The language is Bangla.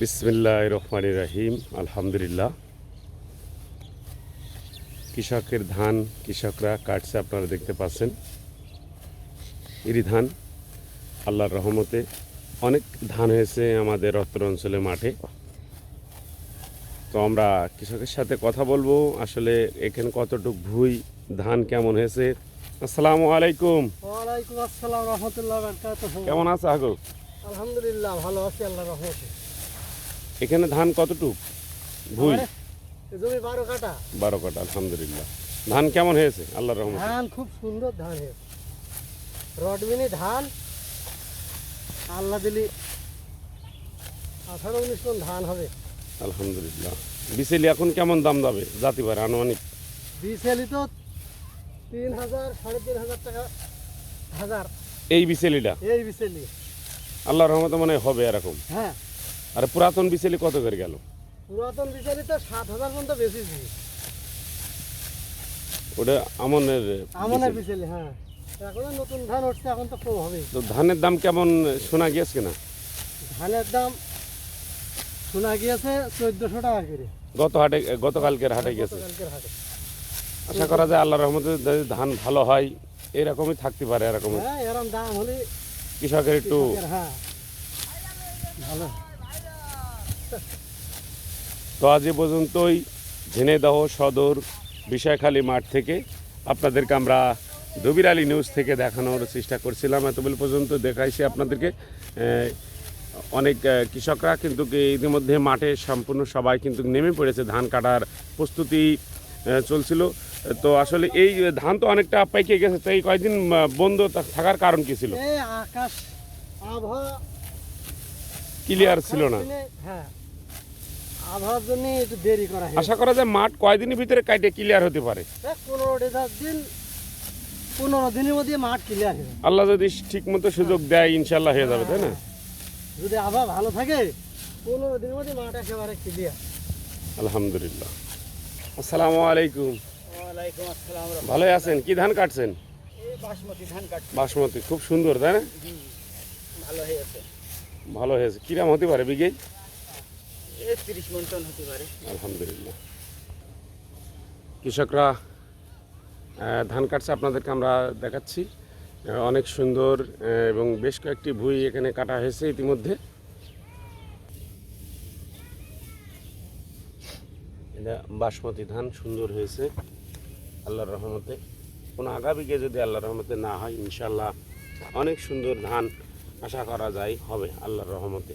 বিসমিল্লাহ রহমান রাহিম আলহামদুলিল্লাহ। কৃষকের ধান কৃষকরা কাটছে আপনারা দেখতে পাচ্ছেন। ইরি ধান আল্লাহর রহমতে অনেক ধান হয়েছে আমাদের উত্তর অঞ্চলের মাঠে। তো আমরা কৃষকের সাথে কথা বলব আসলে এখানে কতটুক ভুই ধান কেমন হয়েছে? আসসালামু আলাইকুম। ওয়ালাইকুম আসসালাম রহমতুল্লাহ কেমন আছে আগো? আলহামদুলিল্লাহ ভালো আছি আল্লাহ রহমতে। এখানে ধান কতটুক? ভুই? জমি বারো কাটা বারো কাটা আলহামদুলিল্লাহ। ধান কেমন হয়েছে? আল্লাহ রহমতে। ধান খুব সুন্দর ধান হয়েছে। রডমিনি ধান আল্লাহ দিলি আঠারো উনিশ মন ধান হবে। আলহামদুলিল্লাহ। বিসেলি এখন কেমন দাম যাবে জাতি পারে আনুমানিক? বিশালি তো তিন হাজার সাড়ে তিন হাজার টাকা হাজার। এই বিসেলিটা? এই বিশালি আল্লাহর রহমতে মানে হবে এরকম। হ্যাঁ। আর পুরাতন বিসেলি কত করে গেল? পুরাতন বিশালি তো সাত হাজার পর্যন্ত বেশিছি ওটা আমনের আমাদের বিচেলি। হ্যাঁ। এখন নতুন ধান উঠছে এখন তো কম হবে। তো ধানের দাম কেমন শোনা গিয়েছে কিনা ধানের দাম শোনা গিয়েছে চোদ্দশো টাকা করে। গত হাটে গতকালকের হাটে গেছে। গতকালকের হাটে। আশা করা যায় আল্লাহর রহমতে যদি ধান ভালো হয় এরকমই থাকতে পারে এরকম হ্যাঁ এরকম দাম হলে কৃষকের একটু হ্যাঁ। ভালো। তো আজ এ পর্যন্তই। ঝিনেদহ সদর বিষয়খালী মাঠ থেকে আপনাদেরকে আমরা দবির আলী নিউজ থেকে দেখানোর চেষ্টা করছিলাম। এতবেল পর্যন্ত দেখাইছি আপনাদেরকে। অনেক কৃষকরা কিন্তু ইতিমধ্যে মাঠে সম্পূর্ণ সবাই কিন্তু নেমে পড়েছে। ধান কাটার প্রস্তুতি চলছিল। তো আসলে এই ধান তো অনেকটা পাইকে গেছে। তো এই কয়েকদিন বন্ধ থাকার কারণ কি ছিল? আকাশ আবহাওয়া ক্লিয়ার ছিল না। হ্যাঁ। আবহাওয়ার জন্য একটু দেরি করা আশা করা যায় মাঠ কয়দিনের ভিতরে কাইটে ক্লিয়ার হতে পারে? পনেরো দিন পনেরো দিনের মধ্যে মাঠ ক্লিয়ার হয়ে যাবে। আল্লাহ যদি ঠিক মতো সুযোগ দেয় ইনশাল্লাহ হয়ে যাবে তাই না? যদি আবহাওয়া ভালো থাকে পনেরো দিনের মধ্যে মাঠ একেবারে ক্লিয়ার আলহামদুলিল্লাহ। আসসালামু আলাইকুম। ওয়ালাইকুম আসসালাম ভালোই আছেন? কি ধান কাটছেন? বাসমতি ধান কাটছে। বাসমতি খুব সুন্দর তাই না? ভালো হয়েছে। ভালো হয়েছে। কিরাম হতে পারে বিঘে? আলহামদুলিল্লাহ। কৃষকরা ধান কাটছে, আপনাদেরকে আমরা দেখাচ্ছি। অনেক সুন্দর এবং বেশ কয়েকটি ভুঁই এখানে কাটা হয়েছে ইতিমধ্যে। এটা বাসমতি ধান, সুন্দর হয়েছে, আল্লাহর রহমতে। কোনো আগামীকে যদি আল্লাহর রহমতে না হয় ইনশাল্লাহ অনেক সুন্দর ধান আশা করা যায়, হবে আল্লাহর রহমতে।